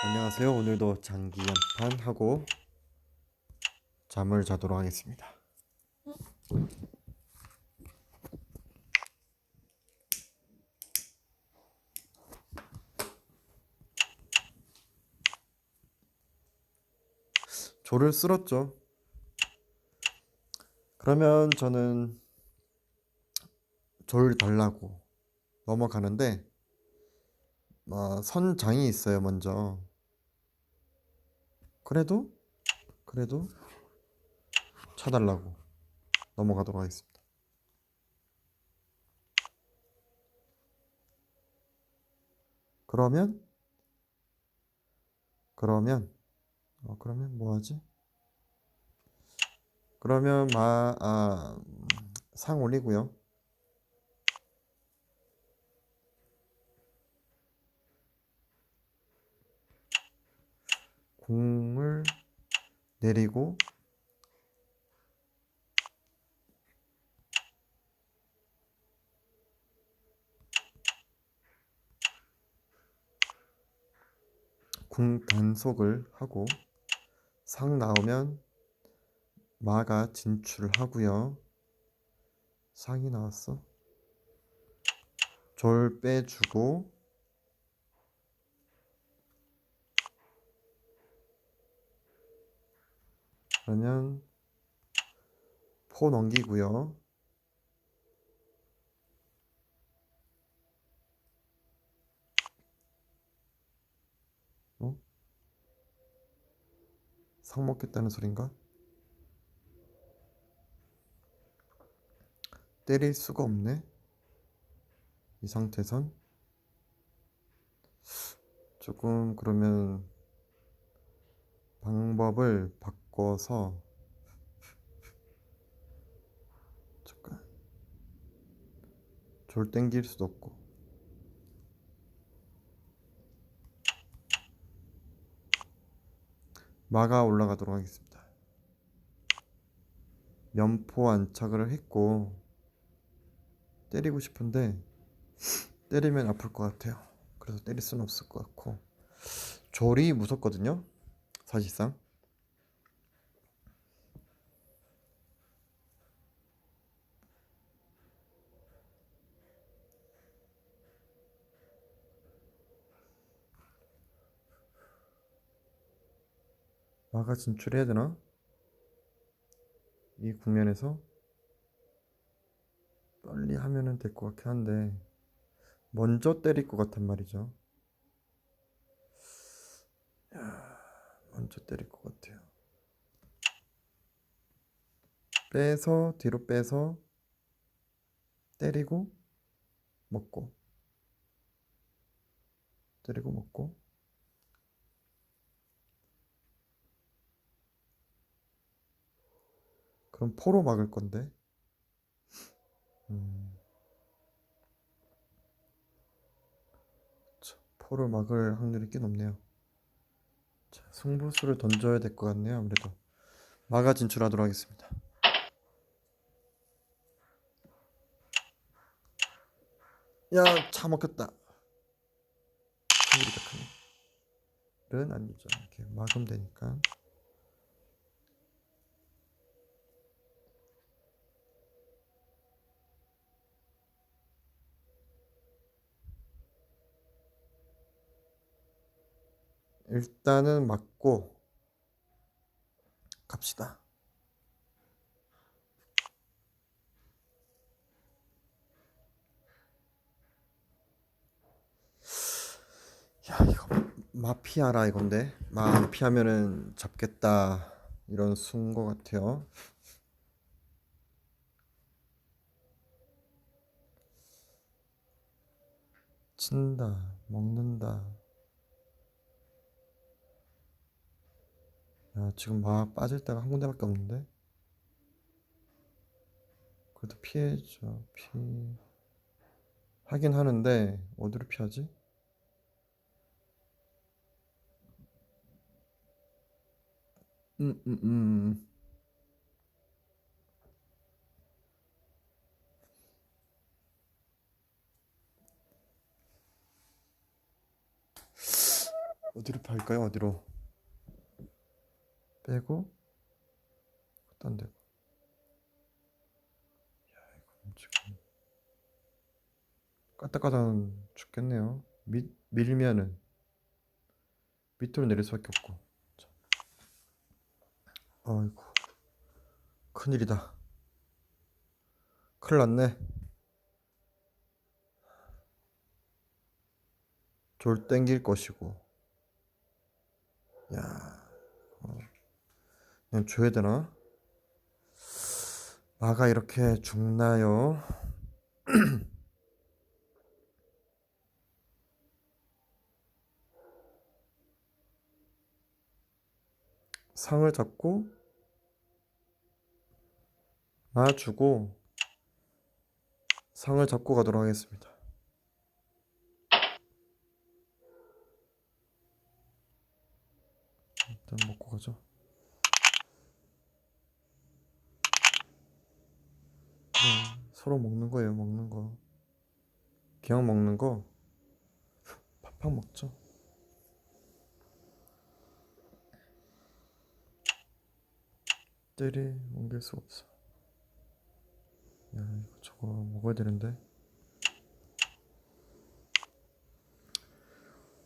안녕하세요. 오늘도 장기 연판 하고 잠을 자도록 하겠습니다. 조를 쓸었죠. 그러면 저는 조를 달라고 넘어가는데 어, 선장이 있어요, 먼저. 그래도 그래도 쳐달라고 넘어가도록 하겠습니다. 그러면 그러면 어 그러면 뭐 하지? 그러면 마, 아, 상 올리고요. 공을 내리고 궁 단속을 하고 상 나오면 마가 진출을 하고요. 상이 나왔어. 졸 빼주고 그러면 포 넘기고요. 어? 상 먹겠다는 소린가? 때릴 수가 없네. 이 상태선 조금 그러면 방법을 바 꿔서 잠깐 졸 땡길 수도 없고 마가 올라가도록 하겠습니다. 면포 안착을 했고 때리고 싶은데 때리면 아플 것 같아요. 그래서 때릴 수는 없을 것 같고 졸이 무섭거든요. 사실상 마가 진출해야 되나? 이 국면에서 빨리 하면은 될 것 같긴 한데 먼저 때릴 것 같단 말이죠. 야, 먼저 때릴 것 같아요. 빼서 뒤로 빼서 때리고 먹고 때리고 먹고 그럼 포로 막을 건데 음. 자, 포를 막을 확률이 꽤 높네요. 자, 승부수를 던져야 될 것 같네요. 아무래도 마가 진출하도록 하겠습니다. 야, 차 먹혔다. 확률이 크네. 는 아니죠. 이렇게 막으면 되니까. 일단은 맞고 갑시다. 야, 이거 마피아라 이건데. 마피하면은 잡겠다. 이런 수인 것 같아요. 친다, 먹는다. 야, 지금 막 빠질 데가 한 군데밖에 없는데? 그래도 피해줘, 피. 하긴 하는데, 어디로 피하지? 음, 음, 음. 어디로 팔까요? 어디로? 빼고 딴 데고. 야, 이거 지금 까딱까딱 죽겠네요. 밀 밀면은 밑으로 내릴 수밖에 없고. 자. 아이고, 큰일이다. 큰일 났네. 졸 땡길 것이고. 야, 어, 그냥 줘야 되나? 마가 이렇게 죽나요? 상을 잡고 마 주고 상을 잡고 가도록 하겠습니다. 일단 먹고 가죠. 네, 서로 먹는 거예요, 먹는 거. 그냥 먹는 거 팍팍 먹죠. 때리 옮길 수 없어. 야, 이거 저거 먹어야 되는데.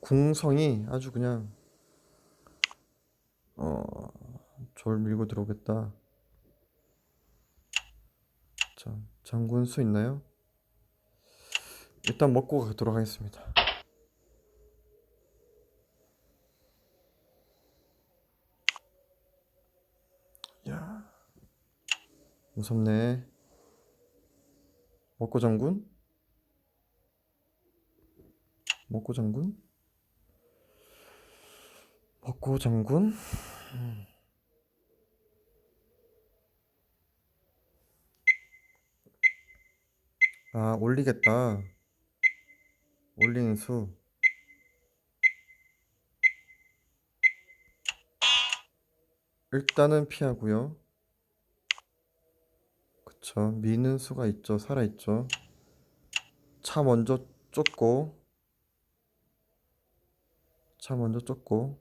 궁성이 아주 그냥 어, 졸 밀고 들어오겠다. 자, 장군 수 있나요? 일단 먹고 가도록 하겠습니다. 야, 무섭네. 먹고 장군? 먹고 장군? 먹고 장군? 음. 아, 올리겠다. 올리는 수. 일단은 피하고요. 그쵸. 미는 수가 있죠. 살아있죠. 차 먼저 쫓고. 차 먼저 쫓고.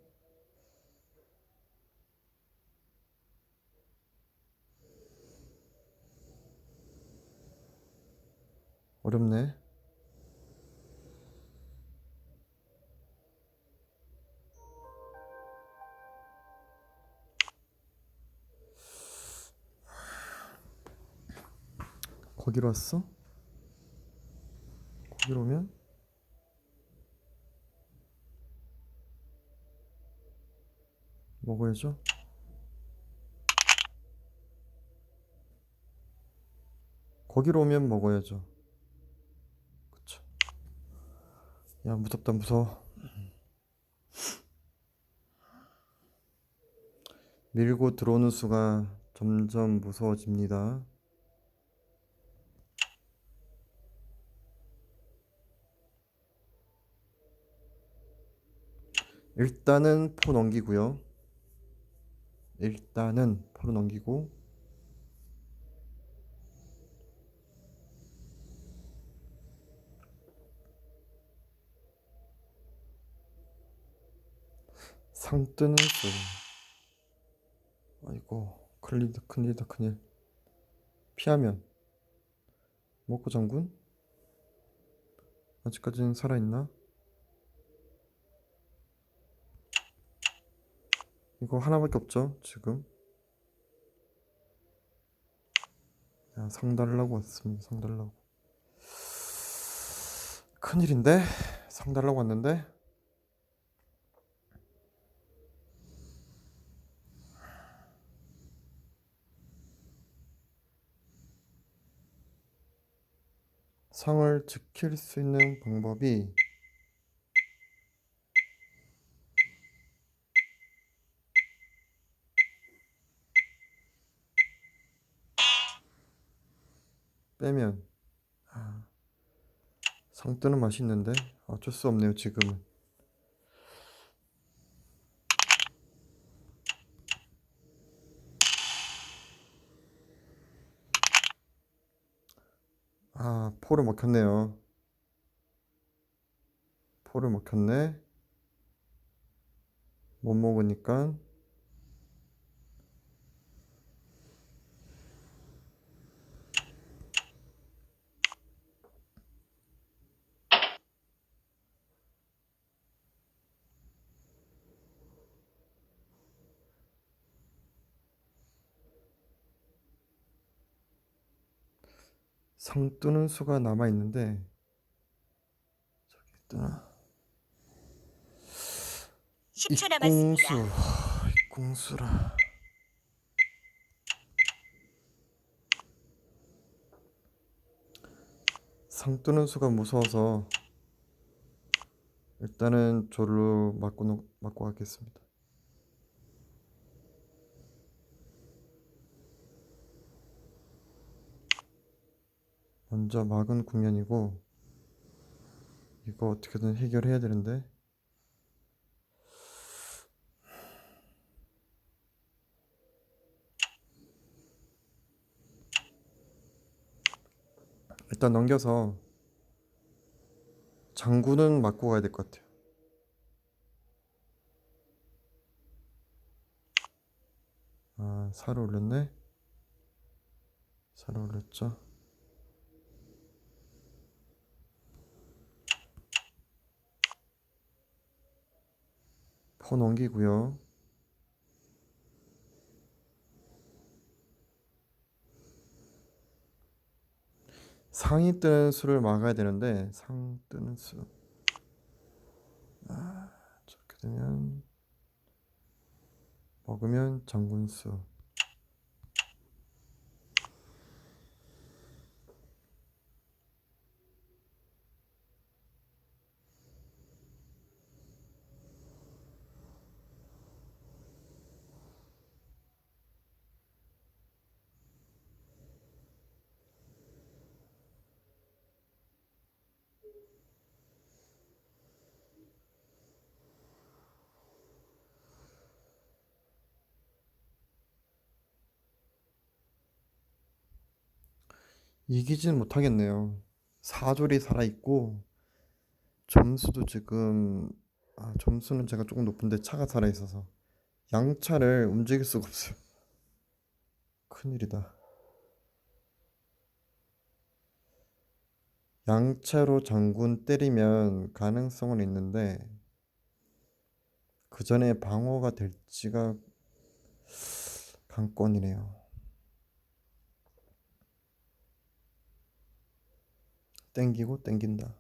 어렵네. 거기로 왔어? 거기로 오면? 먹어야죠. 거기로 오면 먹어야죠. 그쵸. 야, 무섭다, 무서워. 밀고 들어오는 수가 점점 무서워집니다. 일단은 포 넘기고요. 일단은 포로 넘기고 상 뜨는 수. 아이고 큰일이다 큰일이다 큰일. 피하면 먹고 장군? 아직까지는 살아있나? 이거 하나밖에 없죠, 지금. 야, 상 달라고 왔습니다, 상 달라고. 큰일인데? 상 달라고 왔는데? 상을 지킬 수 있는 방법이 빼면 아, 상 뜨는 맛이 있는데 어쩔 수 없네요 지금은 아 포를 먹혔네요. 포를 먹혔네. 못 먹으니까 상 뜨는 수가 남아 있는데 저기 뜨나 10초 남았습니다. 이공수 이공수라 상 뜨는 수가 무서워서 일단은 조를 맞고 놓- 맞고 가겠습니다. 먼저 막은 국면이고 이거 어떻게든 해결해야 되는데 일단 넘겨서 장구는 맞고 가야 될 것 같아요. 아, 살을 올렸네. 살을 올렸죠. 포 넘기고요. 상이 뜨는 수를 막아야 되는데 상 뜨는 수. 아, 저렇게 되면 먹으면 장군수. 이기진 못하겠네요. 사졸이 살아있고 점수도 지금 아, 점수는 제가 조금 높은데 차가 살아있어서 양차를 움직일 수가 없어요. 큰일이다. 양차로 장군 때리면 가능성은 있는데 그 전에 방어가 될지가 관건이네요. 땡기고 땡긴다.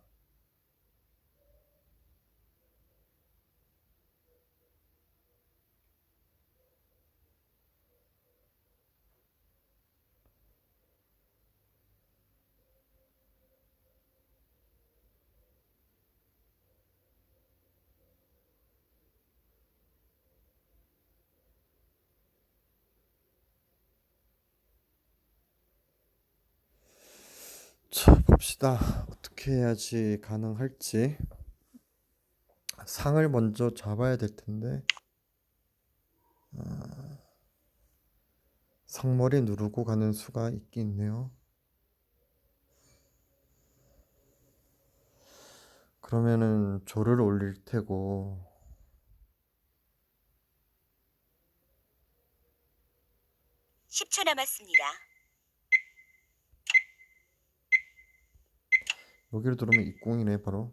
자, 봅시다. 어떻게 해야지 가능할지. 상을 먼저 잡아야 될 텐데. 아, 상머리 누르고 가는 수가 있긴 있네요. 그러면은 조를 올릴 테고. 십초 남았습니다. 여기를 누르면 입궁이네 바로.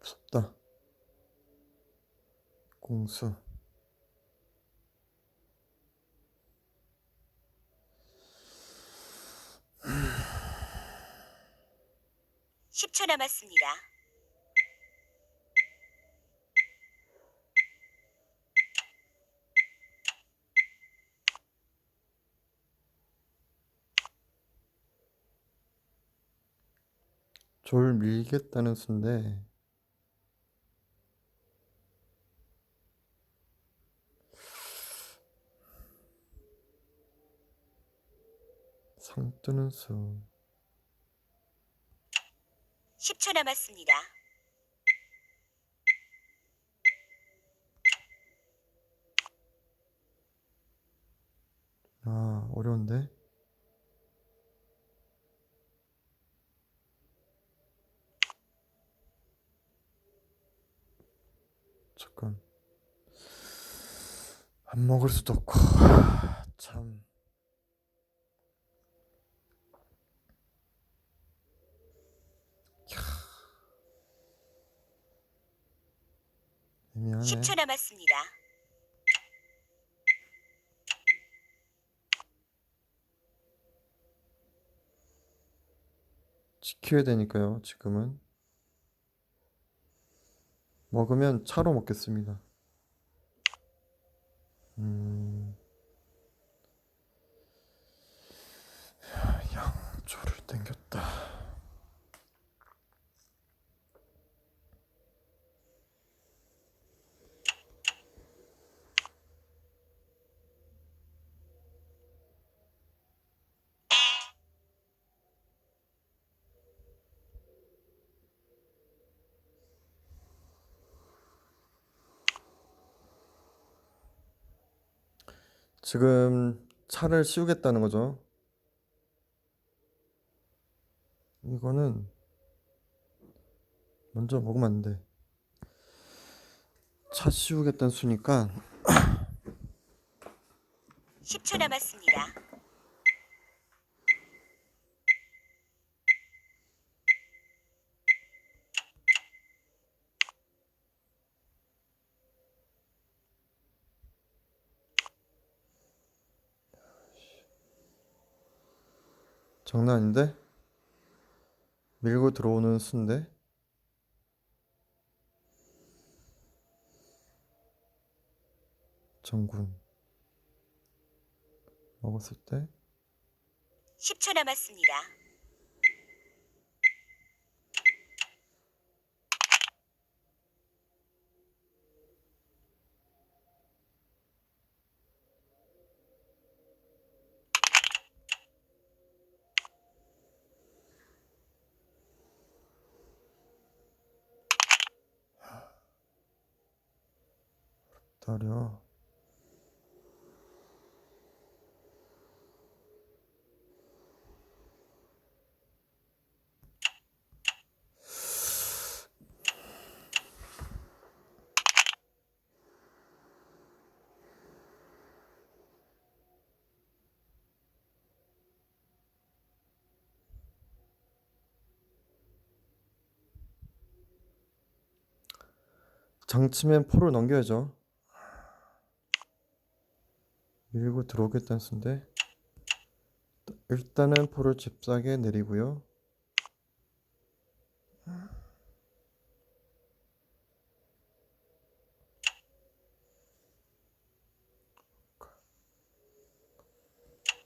무섭다. 공수. 십초 남았습니다. 졸 밀겠다는 수인데 상 뜨는 수. 10초 남았습니다. 아, 어려운데? 잠깐. 안 먹을 수도 없고. 참. 애매하네. 10초 남았습니다. 지켜야 되니까요, 지금은. 먹으면 차로 먹겠습니다. 음, 양초를 땡겼다. 지금 차를 씌우겠다는 거죠. 이거는 먼저 먹으면 안 돼. 차 씌우겠다는 수니까 10초 남았습니다. 장난 아닌데? 밀고 들어오는 수인데? 정군 먹었을 때 10초 남았습니다. 기다려. 장치면 포를 넘겨야죠. 밀고 들어오겠다는 수인데 일단은 포를 잽싸게 내리고요.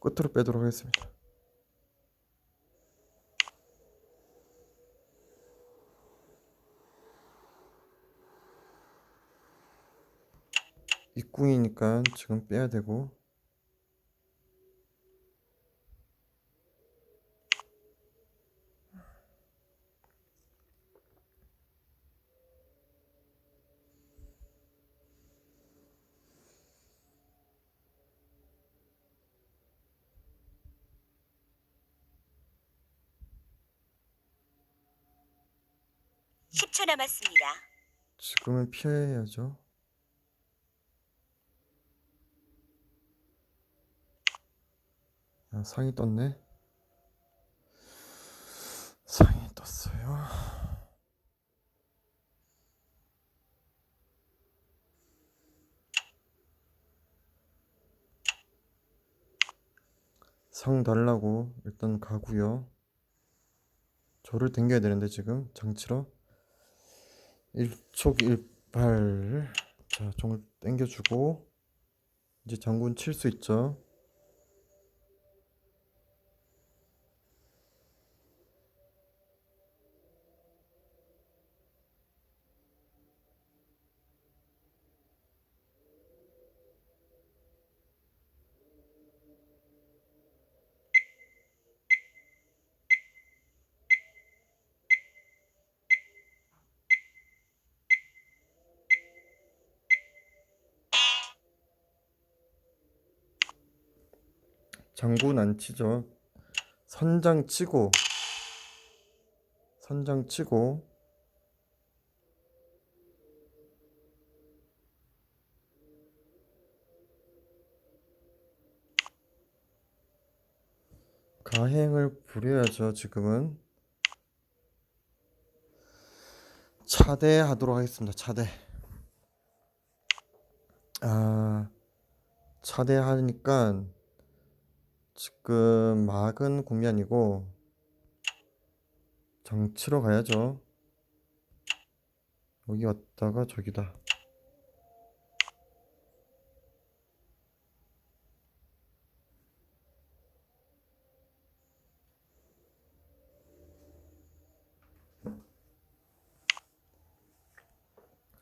끝으로 빼도록 하겠습니다. 입궁이니까 지금 빼야 되고 십초 남았습니다. 지금은 피해야죠. 아, 상이 떴네. 상이 떴어요. 상 달라고 일단 가고요. 저를 당겨야 되는데 지금 장치로 일촉일발 자 종을 당겨주고 이제 장군 칠 수 있죠. 장군 안 치죠. 선장 치고 선장 치고 가행을 부려야죠. 지금은 차대하도록 하겠습니다. 차대. 아 차대하니까 지금 막은 국면이고 정치로 가야죠. 여기 왔다가 저기다.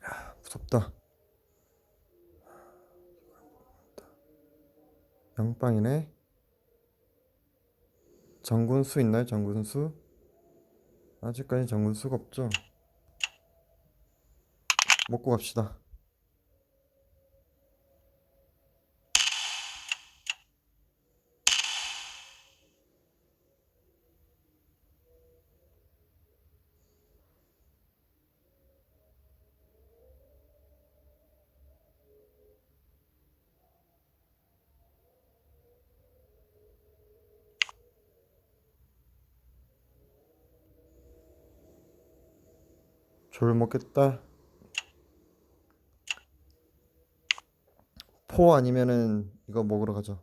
야, 무섭다. 양빵이네. 정군수 있나요? 정군수? 아직까지 정군수가 없죠. 먹고 갑시다. 졸 먹겠다. 포 아니면은 이거 먹으러 가죠.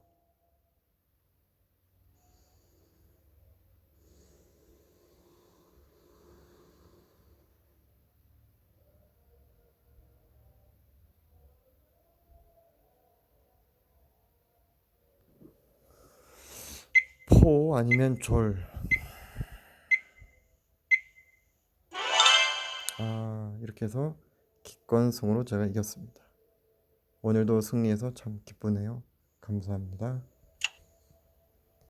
포 아니면 졸. 이렇게 해서 기권승으로 제가 이겼습니다. 오늘도 승리해서 참 기쁘네요. 감사합니다.